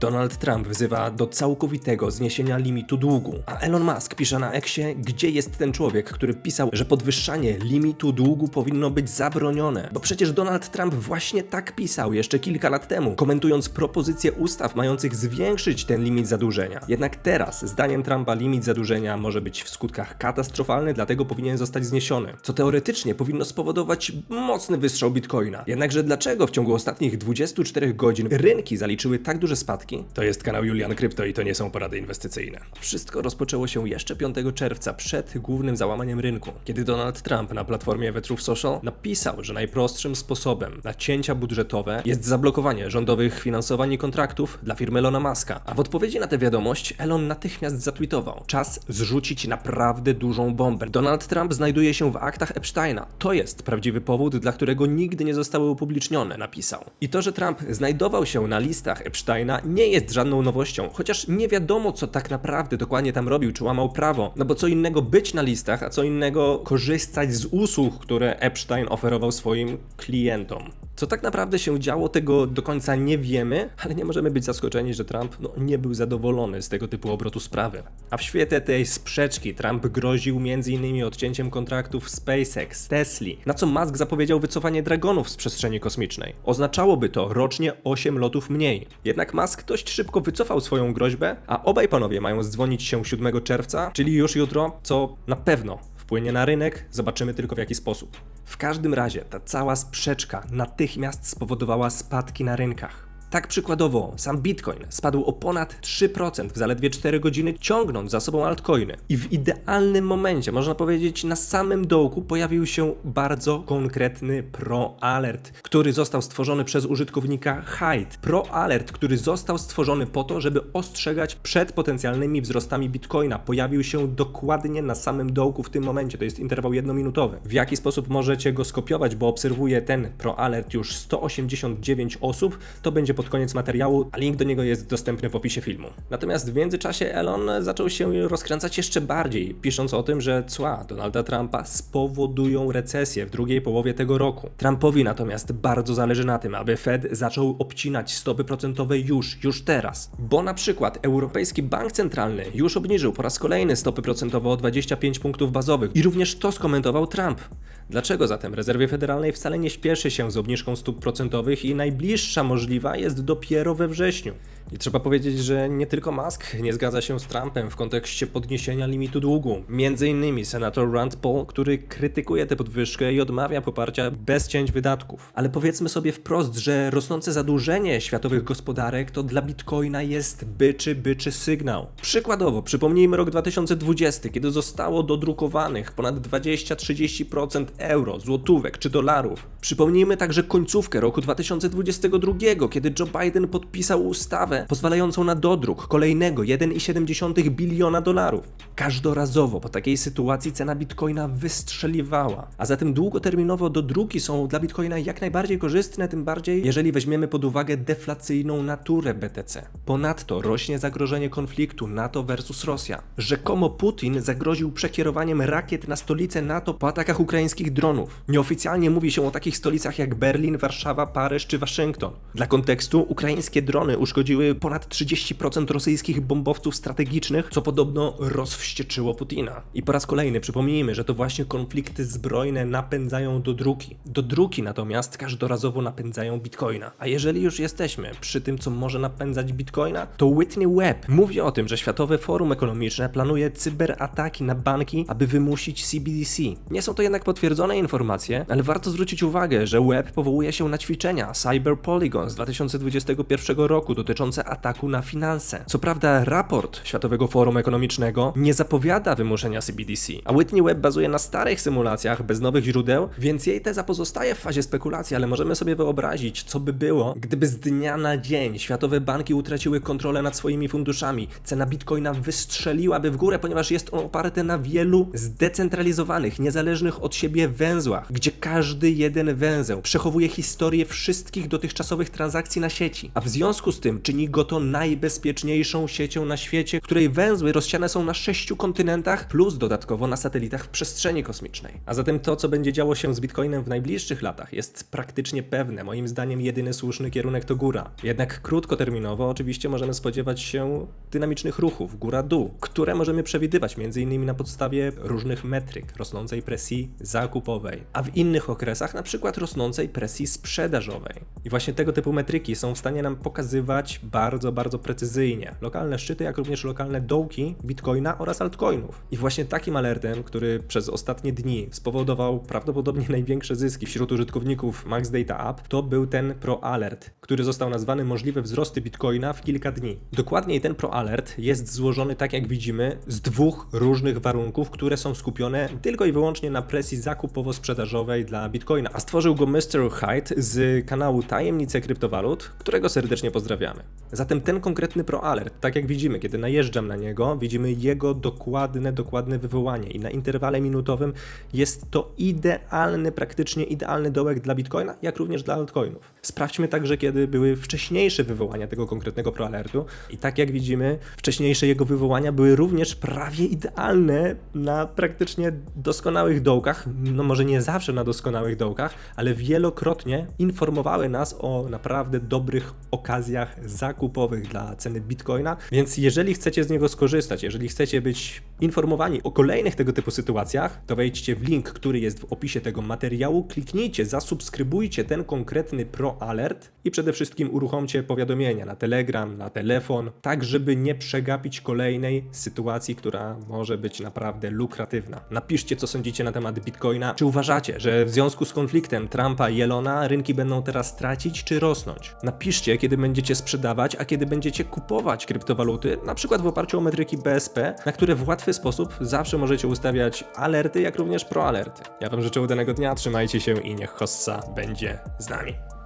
Donald Trump wzywa do całkowitego zniesienia limitu długu, a Elon Musk pisze na Exie, gdzie jest ten człowiek, który pisał, że podwyższanie limitu długu powinno być zabronione. Bo przecież Donald Trump właśnie tak pisał jeszcze kilka lat temu, komentując propozycje ustaw mających zwiększyć ten limit zadłużenia. Jednak teraz, zdaniem Trumpa, limit zadłużenia może być w skutkach katastrofalny, dlatego powinien zostać zniesiony. Co teoretycznie powinno spowodować mocny wystrzał bitcoina. Jednakże dlaczego w ciągu ostatnich 24 godzin rynki zaliczyły tak duże spadki? To jest kanał Julian Krypto i to nie są porady inwestycyjne. Wszystko rozpoczęło się jeszcze 5 czerwca przed głównym załamaniem rynku, kiedy Donald Trump na platformie Truth Social napisał, że najprostszym sposobem na cięcia budżetowe jest zablokowanie rządowych finansowań i kontraktów dla firmy Elona Muska. A w odpowiedzi na tę wiadomość Elon natychmiast zatweetował: Czas zrzucić naprawdę dużą bombę. Donald Trump znajduje się w aktach Epsteina. To jest prawdziwy powód, dla którego nigdy nie zostały upublicznione, napisał. I to, że Trump znajdował się na listach Epsteina nie jest żadną nowością, chociaż nie wiadomo, co tak naprawdę dokładnie tam robił, czy łamał prawo. No bo co innego być na listach, a co innego korzystać z usług, które Epstein oferował swoim klientom. Co tak naprawdę się działo, tego do końca nie wiemy, ale nie możemy być zaskoczeni, że Trump no, nie był zadowolony z tego typu obrotu sprawy. A w świetle tej sprzeczki Trump groził m.in. odcięciem kontraktów SpaceX, Tesla, na co Musk zapowiedział wycofanie Dragonów z przestrzeni kosmicznej. Oznaczałoby to rocznie 8 lotów mniej. Jednak Musk dość szybko wycofał swoją groźbę, a obaj panowie mają zdzwonić się 7 czerwca, czyli już jutro, co na pewno wpłynie na rynek, zobaczymy tylko w jaki sposób. W każdym razie ta cała sprzeczka natychmiast spowodowała spadki na rynkach. Tak przykładowo, sam Bitcoin spadł o ponad 3% w zaledwie 4 godziny, ciągnąc za sobą altcoiny. I w idealnym momencie, można powiedzieć, na samym dołku pojawił się bardzo konkretny Pro Alert, który został stworzony przez użytkownika Hyde. Pro Alert, który został stworzony po to, żeby ostrzegać przed potencjalnymi wzrostami Bitcoina, pojawił się dokładnie na samym dołku w tym momencie. To jest interwał jednominutowy. W jaki sposób możecie go skopiować, bo obserwuję ten Pro Alert już 189 osób, to będzie pod koniec materiału, a link do niego jest dostępny w opisie filmu. Natomiast w międzyczasie Elon zaczął się rozkręcać jeszcze bardziej, pisząc o tym, że cła Donalda Trumpa spowodują recesję w drugiej połowie tego roku. Trumpowi natomiast bardzo zależy na tym, aby Fed zaczął obcinać stopy procentowe już, już teraz. Bo na przykład Europejski Bank Centralny już obniżył po raz kolejny stopy procentowe o 25 punktów bazowych i również to skomentował Trump. Dlaczego zatem rezerwie federalnej wcale nie śpieszy się z obniżką stóp procentowych i najbliższa możliwa jest dopiero we wrześniu? I trzeba powiedzieć, że nie tylko Musk nie zgadza się z Trumpem w kontekście podniesienia limitu długu. Między innymi senator Rand Paul, który krytykuje tę podwyżkę i odmawia poparcia bez cięć wydatków. Ale powiedzmy sobie wprost, że rosnące zadłużenie światowych gospodarek to dla Bitcoina jest byczy, byczy sygnał. Przykładowo, przypomnijmy rok 2020, kiedy zostało dodrukowanych ponad 20-30% euro, złotówek czy dolarów. Przypomnijmy także końcówkę roku 2022, kiedy Joe Biden podpisał ustawę pozwalającą na dodruk kolejnego 1,7 biliona dolarów. Każdorazowo po takiej sytuacji cena bitcoina wystrzeliwała, a zatem długoterminowo dodruki są dla bitcoina jak najbardziej korzystne, tym bardziej jeżeli weźmiemy pod uwagę deflacyjną naturę BTC. Ponadto rośnie zagrożenie konfliktu NATO versus Rosja. Rzekomo Putin zagroził przekierowaniem rakiet na stolicę NATO po atakach ukraińskich dronów. Nieoficjalnie mówi się o takich stolicach jak Berlin, Warszawa, Paryż czy Waszyngton. Dla kontekstu, ukraińskie drony uszkodziły ponad 30% rosyjskich bombowców strategicznych, co podobno rozwścieczyło Putina. I po raz kolejny przypomnijmy, że to właśnie konflikty zbrojne napędzają do druki. Do druki natomiast każdorazowo napędzają bitcoina. A jeżeli już jesteśmy przy tym, co może napędzać bitcoina, to Whitney Webb mówi o tym, że Światowe Forum Ekonomiczne planuje cyberataki na banki, aby wymusić CBDC. Nie są to jednak potwierdzone informacje, ale warto zwrócić uwagę, że Webb powołuje się na ćwiczenia Cyber Polygon z 2021 roku dotyczące ataku na finanse. Co prawda, raport Światowego Forum Ekonomicznego nie zapowiada wymuszenia CBDC, a Whitney Webb bazuje na starych symulacjach bez nowych źródeł, więc jej teza pozostaje w fazie spekulacji, ale możemy sobie wyobrazić, co by było, gdyby z dnia na dzień światowe banki utraciły kontrolę nad swoimi funduszami. Cena bitcoina wystrzeliłaby w górę, ponieważ jest on oparty na wielu zdecentralizowanych, niezależnych od siebie węzłach, gdzie każdy jeden węzeł przechowuje historię wszystkich dotychczasowych transakcji na sieci, a w związku z tym czyni go to najbezpieczniejszą siecią na świecie, której węzły rozsiane są na sześciu kontynentach, plus dodatkowo na satelitach w przestrzeni kosmicznej. A zatem to, co będzie działo się z Bitcoinem w najbliższych latach, jest praktycznie pewne. Moim zdaniem jedyny słuszny kierunek to góra. Jednak krótkoterminowo oczywiście możemy spodziewać się dynamicznych ruchów góra-dół, które możemy przewidywać m.in. na podstawie różnych metryk rosnącej presji zakupowej, a w innych okresach na przykład rosnącej presji sprzedażowej. I właśnie tego typu metryki są w stanie nam pokazywać bardzo, bardzo precyzyjnie lokalne szczyty, jak również lokalne dołki Bitcoina oraz altcoinów. I właśnie takim alertem, który przez ostatnie dni spowodował prawdopodobnie największe zyski wśród użytkowników Max Data App, to był ten Pro Alert, który został nazwany możliwe wzrosty Bitcoina w kilka dni. Dokładniej ten Pro Alert jest złożony, tak jak widzimy, z dwóch różnych warunków, które są skupione tylko i wyłącznie na presji zakupowo-sprzedażowej dla Bitcoina. A stworzył go Mr. Hyde z kanału Tajemnice Kryptowalut, którego serdecznie pozdrawiamy. Zatem ten konkretny Pro Alert, tak jak widzimy, kiedy najeżdżam na niego, widzimy jego dokładne, dokładne wywołanie i na interwale minutowym jest to idealny, praktycznie idealny dołek dla Bitcoina, jak również dla altcoinów. Sprawdźmy także, kiedy były wcześniejsze wywołania tego konkretnego Pro Alertu i tak jak widzimy, wcześniejsze jego wywołania były również prawie idealne na praktycznie doskonałych dołkach, no może nie zawsze na doskonałych dołkach, ale wielokrotnie informowały nas o naprawdę dobrych okazjach zakupowych dla ceny Bitcoina, więc jeżeli chcecie z niego skorzystać, jeżeli chcecie być informowani o kolejnych tego typu sytuacjach, to wejdźcie w link, który jest w opisie tego materiału, kliknijcie, zasubskrybujcie ten konkretny Pro Alert i przede wszystkim uruchomcie powiadomienia na Telegram, na telefon, tak żeby nie przegapić kolejnej sytuacji, która może być naprawdę lukratywna. Napiszcie, co sądzicie na temat Bitcoina. Czy uważacie, że w związku z konfliktem Trumpa i Elona rynki będą teraz tracić czy rosnąć? Napiszcie, kiedy będziecie sprzedawać, a kiedy będziecie kupować kryptowaluty, na przykład w oparciu o metryki BSP, na które w łatwy sposób zawsze możecie ustawiać alerty, jak również proalerty. Ja Wam życzę udanego dnia, trzymajcie się i niech hossa będzie z nami.